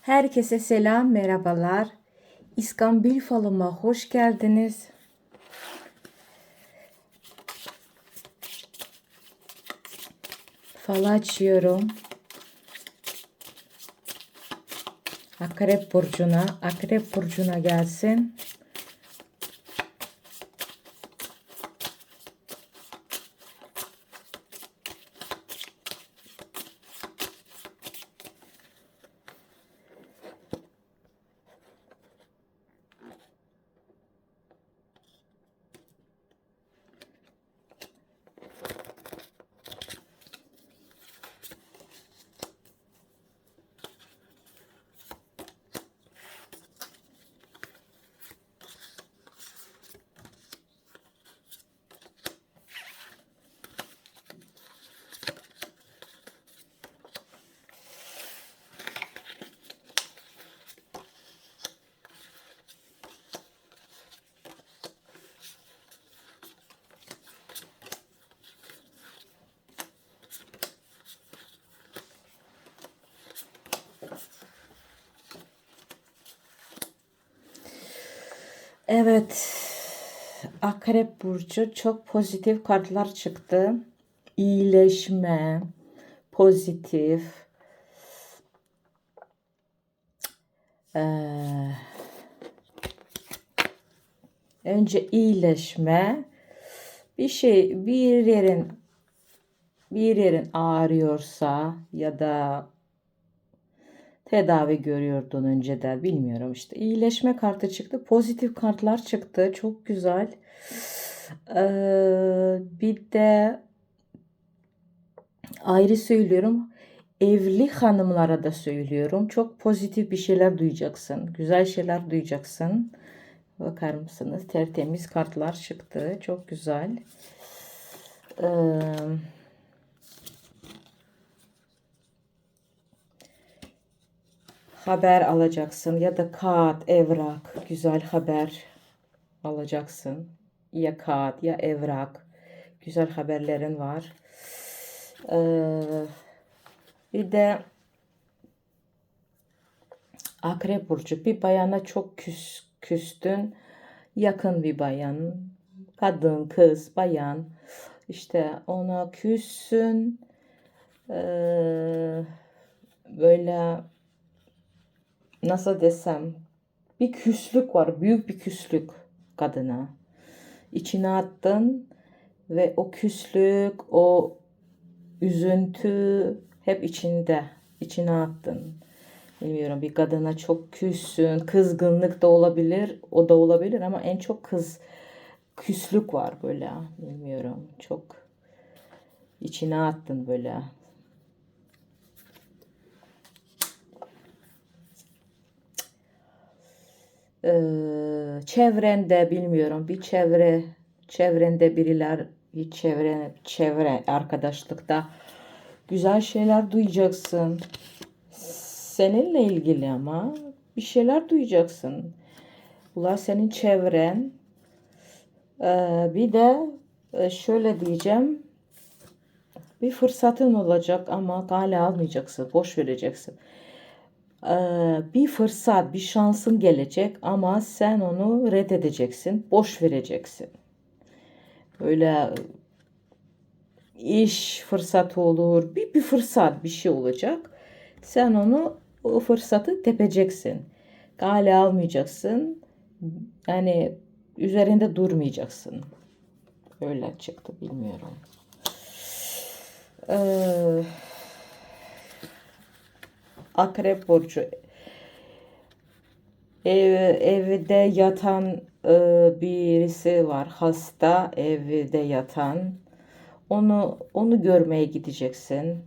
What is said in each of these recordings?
Herkese selam, merhabalar. İskambil falıma hoş geldiniz. Falı açıyorum. Akrep burcuna, akrep burcuna gelsin. Evet. Akrep burcu çok pozitif kartlar çıktı. İyileşme, pozitif. Ee, önce iyileşme. Bir şey, bir yerin bir yerin ağrıyorsa ya da tedavi görüyordun önceden bilmiyorum. İşte iyileşme kartı çıktı pozitif kartlar çıktı. Çok güzel. Ee, bir de ayrı söylüyorum evli hanımlara da söylüyorum. Çok pozitif bir şeyler duyacaksın güzel şeyler duyacaksın. Bakar mısınız? Tertemiz kartlar çıktı. Çok güzel. Ee, haber alacaksın ya da kağıt, evrak, güzel haber alacaksın. Ya kağıt ya evrak. Güzel haberlerin var. Ee, bir de Akrep Burcu bir bayana çok küs, küstün. Yakın bir bayan. Kadın, kız, bayan. İşte ona küssün. Ee, böyle nasıl desem bir küslük var. Büyük bir küslük kadına. İçine attın ve o küslük, o üzüntü hep içinde. içine attın. Bilmiyorum bir kadına çok küssün. Kızgınlık da olabilir. O da olabilir ama en çok kız küslük var böyle. Bilmiyorum. Çok içine attın böyle. Ee, çevrende bilmiyorum bir çevre çevrende biriler bir çevre çevre arkadaşlıkta güzel şeyler duyacaksın. Seninle ilgili ama bir şeyler duyacaksın. Bunlar senin çevren. Ee, bir de e, şöyle diyeceğim. Bir fırsatın olacak ama gale almayacaksın. Boş vereceksin. Ee, bir fırsat, bir şansın gelecek ama sen onu reddedeceksin, boş vereceksin. Böyle iş fırsatı olur, bir, bir fırsat, bir şey olacak. Sen onu, o fırsatı tepeceksin. Gale almayacaksın. Yani üzerinde durmayacaksın. Öyle çıktı, bilmiyorum. Eee Akrep burcu. Ev, evde yatan e, birisi var. Hasta evde yatan. Onu onu görmeye gideceksin.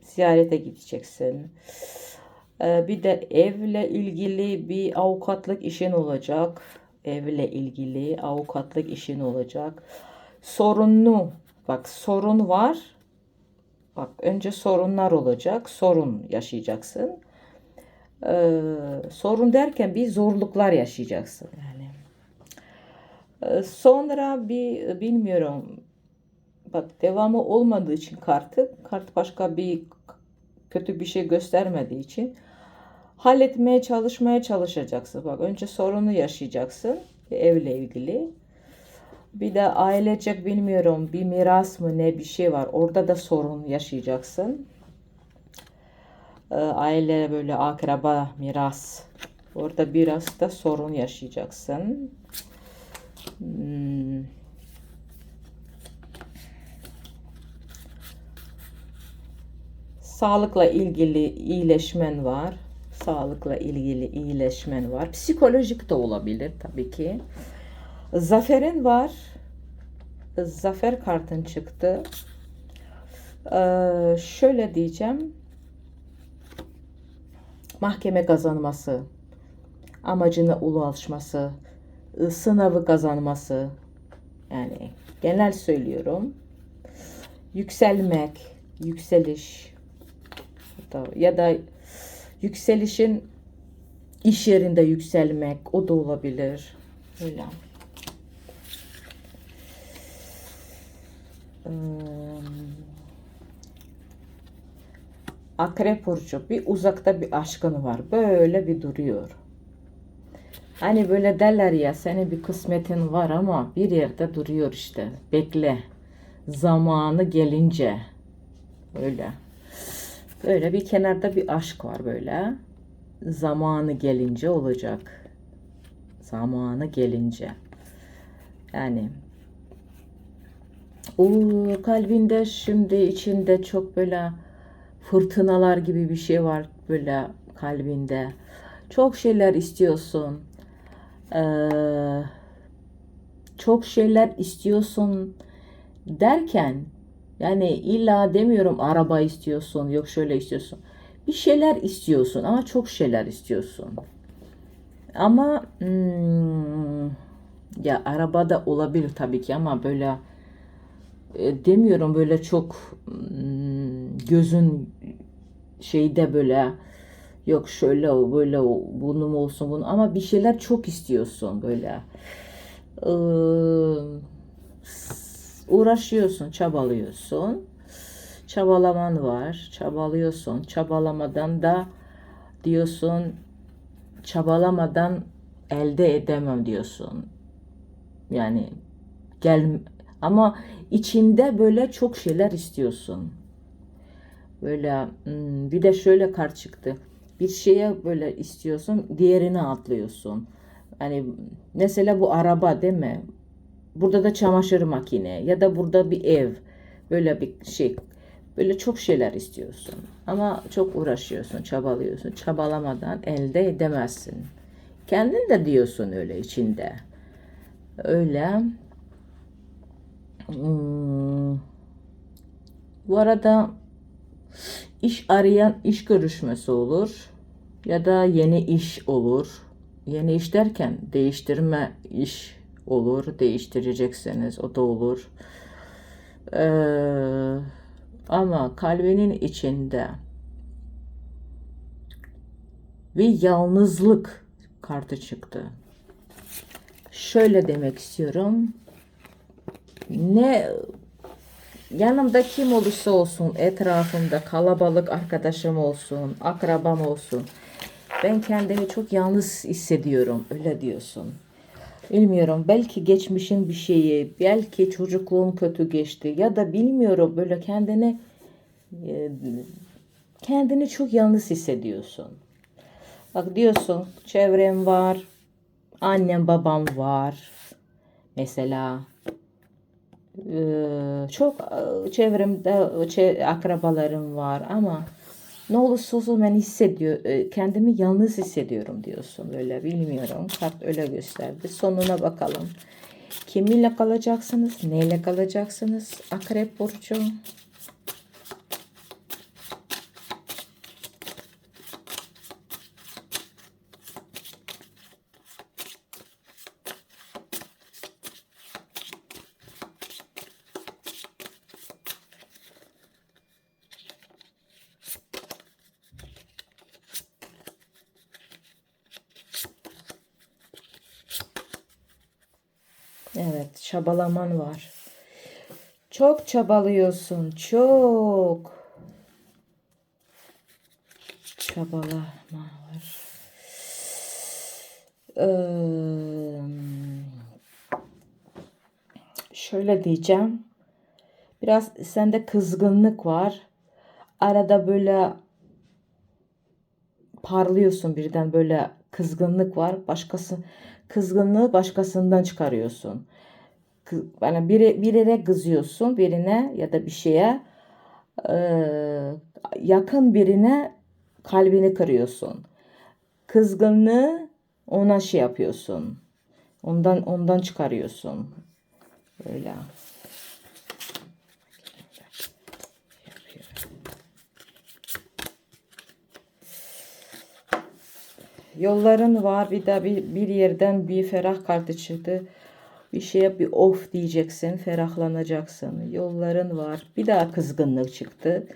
Ziyarete gideceksin. E, bir de evle ilgili bir avukatlık işin olacak. Evle ilgili avukatlık işin olacak. Sorunlu bak sorun var Bak önce sorunlar olacak. Sorun yaşayacaksın. Ee, sorun derken bir zorluklar yaşayacaksın yani. Ee, sonra bir bilmiyorum bak devamı olmadığı için kartı kart başka bir kötü bir şey göstermediği için halletmeye çalışmaya çalışacaksın. Bak önce sorunu yaşayacaksın evle ilgili. Bir de ailecek bilmiyorum bir miras mı ne bir şey var. Orada da sorun yaşayacaksın. Ee, aile böyle akraba miras. Orada biraz da sorun yaşayacaksın. Hmm. Sağlıkla ilgili iyileşmen var. Sağlıkla ilgili iyileşmen var. Psikolojik de olabilir tabii ki. Zaferin var. Zafer kartın çıktı. Ee, şöyle diyeceğim. Mahkeme kazanması, amacına ulaşması, sınavı kazanması. Yani genel söylüyorum. Yükselmek, yükseliş ya da yükselişin iş yerinde yükselmek o da olabilir. Öyle. Akrep burcu bir uzakta bir aşkın var. Böyle bir duruyor. Hani böyle derler ya senin bir kısmetin var ama bir yerde duruyor işte. Bekle. Zamanı gelince. Öyle. Böyle bir kenarda bir aşk var böyle. Zamanı gelince olacak. Zamanı gelince. Yani o kalbinde şimdi içinde çok böyle fırtınalar gibi bir şey var böyle kalbinde. Çok şeyler istiyorsun. Ee, çok şeyler istiyorsun derken yani illa demiyorum araba istiyorsun yok şöyle istiyorsun. Bir şeyler istiyorsun ama çok şeyler istiyorsun. Ama hmm, ya araba da olabilir tabii ki ama böyle e, demiyorum böyle çok hmm, gözün şeyde böyle yok şöyle o böyle o bunun olsun bunu ama bir şeyler çok istiyorsun böyle. Ee, uğraşıyorsun, çabalıyorsun. Çabalaman var, çabalıyorsun. Çabalamadan da diyorsun çabalamadan elde edemem diyorsun. Yani gel ama içinde böyle çok şeyler istiyorsun. Böyle hmm, bir de şöyle kart çıktı. Bir şeye böyle istiyorsun, diğerine atlıyorsun. Hani mesela bu araba değil mi? Burada da çamaşır makine ya da burada bir ev. Böyle bir şey. Böyle çok şeyler istiyorsun. Ama çok uğraşıyorsun, çabalıyorsun. Çabalamadan elde edemezsin. Kendin de diyorsun öyle içinde. Öyle. Hmm. Bu arada iş arayan iş görüşmesi olur ya da yeni iş olur. Yeni iş derken değiştirme iş olur. Değiştirecekseniz o da olur. Ee, ama kalbinin içinde bir yalnızlık kartı çıktı. Şöyle demek istiyorum. Ne yanımda kim olursa olsun, etrafımda kalabalık arkadaşım olsun, akrabam olsun. Ben kendimi çok yalnız hissediyorum. Öyle diyorsun. Bilmiyorum belki geçmişin bir şeyi, belki çocukluğun kötü geçti ya da bilmiyorum böyle kendini e, kendini çok yalnız hissediyorsun. Bak diyorsun çevrem var, annem babam var. Mesela e, çok e, çevremde akrabalarım var ama ne olursa olsun ben hissediyor, e, kendimi yalnız hissediyorum diyorsun. Öyle bilmiyorum. Kart öyle gösterdi. Sonuna bakalım. Kiminle kalacaksınız? Neyle kalacaksınız? Akrep burcu. Evet, çabalaman var. Çok çabalıyorsun, çok. çabalama var. Eee, şöyle diyeceğim. Biraz sende kızgınlık var. Arada böyle parlıyorsun birden böyle kızgınlık var. Başkası kızgınlığı başkasından çıkarıyorsun. Yani biri, birine kızıyorsun birine ya da bir şeye yakın birine kalbini kırıyorsun. Kızgınlığı ona şey yapıyorsun. Ondan ondan çıkarıyorsun. Öyle. Yolların var bir de bir, bir yerden bir ferah kartı çıktı. Bir şeye bir of diyeceksin, ferahlanacaksın. Yolların var. Bir daha kızgınlık çıktı.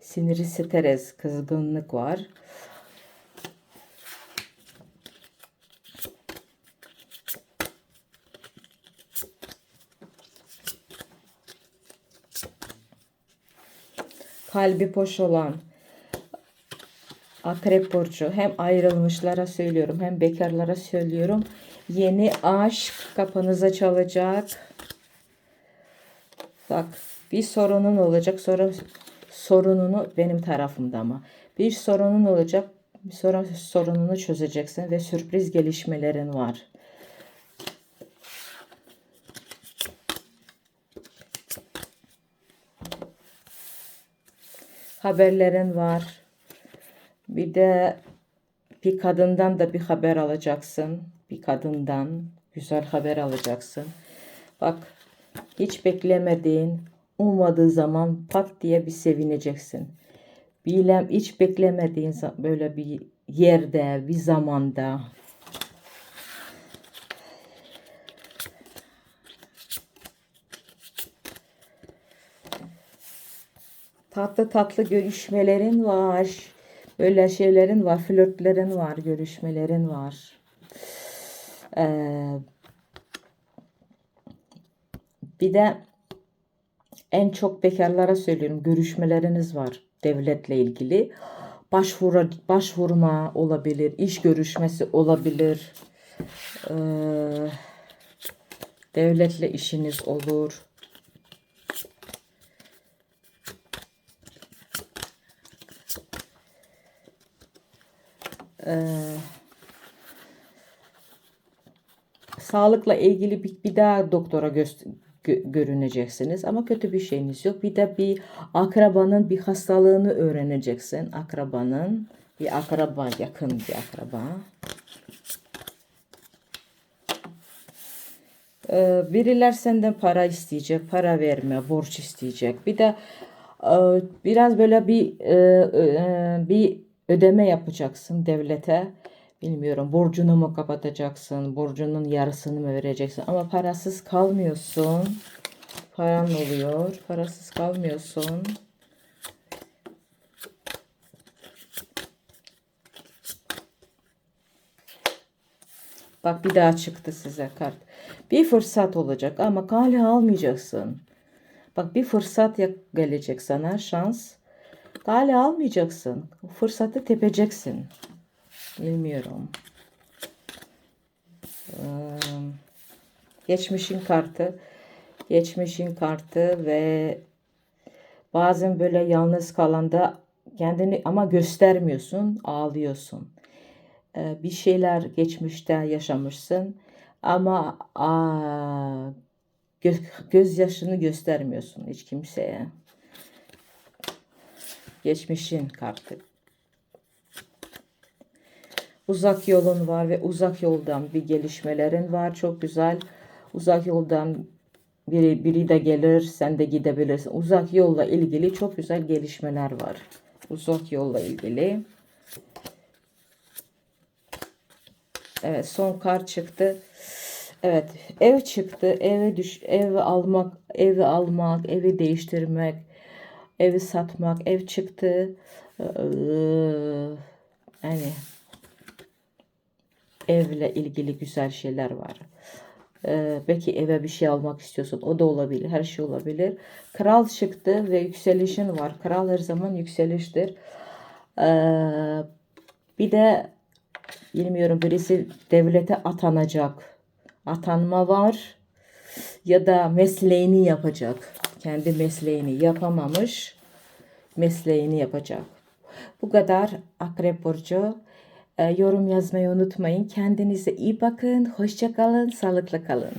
Siniri stres, kızgınlık var. Kalbi boş olan, Akrep burcu hem ayrılmışlara söylüyorum hem bekarlara söylüyorum. Yeni aşk kapınıza çalacak. Bak bir sorunun olacak. Sonra sorununu benim tarafımda ama. Bir sorunun olacak. Sonra sorununu çözeceksin ve sürpriz gelişmelerin var. Haberlerin var. Bir de bir kadından da bir haber alacaksın. Bir kadından güzel haber alacaksın. Bak hiç beklemediğin, ummadığı zaman pat diye bir sevineceksin. Bilem hiç beklemediğin böyle bir yerde, bir zamanda. Tatlı tatlı görüşmelerin var. Böyle şeylerin var, flörtlerin var, görüşmelerin var. Ee, bir de en çok bekarlara söylüyorum görüşmeleriniz var devletle ilgili. Başvuru, başvurma olabilir, iş görüşmesi olabilir. Ee, devletle işiniz olur. Sağlıkla ilgili bir, bir daha doktora göster gö- görüneceksiniz ama kötü bir şeyiniz yok. Bir de bir akrabanın bir hastalığını öğreneceksin. Akrabanın bir akraba yakın bir akraba. Ee, biriler senden para isteyecek, para verme, borç isteyecek. Bir de e, biraz böyle bir e, e, bir ödeme yapacaksın devlete. Bilmiyorum borcunu mu kapatacaksın, borcunun yarısını mı vereceksin ama parasız kalmıyorsun. Paran oluyor, parasız kalmıyorsun. Bak bir daha çıktı size kart. Bir fırsat olacak ama kale almayacaksın. Bak bir fırsat gelecek sana şans. Kale almayacaksın. O fırsatı tepeceksin. Bilmiyorum. Ee, geçmişin kartı. Geçmişin kartı ve bazen böyle yalnız kalanda kendini ama göstermiyorsun, ağlıyorsun. Ee, bir şeyler geçmişte yaşamışsın ama aa, gö- gözyaşını göstermiyorsun hiç kimseye. Geçmişin kartı. Uzak yolun var ve uzak yoldan bir gelişmelerin var. Çok güzel. Uzak yoldan biri, biri de gelir, sen de gidebilirsin. Uzak yolla ilgili çok güzel gelişmeler var. Uzak yolla ilgili. Evet, son kar çıktı. Evet, ev çıktı. Eve düş, ev almak, evi almak, evi değiştirmek, evi satmak, ev çıktı. Ee, yani evle ilgili güzel şeyler var. Ee, belki eve bir şey almak istiyorsun. O da olabilir. Her şey olabilir. Kral çıktı ve yükselişin var. Kral her zaman yükseliştir. Ee, Bir de bilmiyorum birisi devlete atanacak. Atanma var ya da mesleğini yapacak. Kendi mesleğini yapamamış. Mesleğini yapacak. Bu kadar Akrep Burcu. Ee, yorum yazmayı unutmayın. Kendinize iyi bakın. Hoşça kalın. Sağlıklı kalın.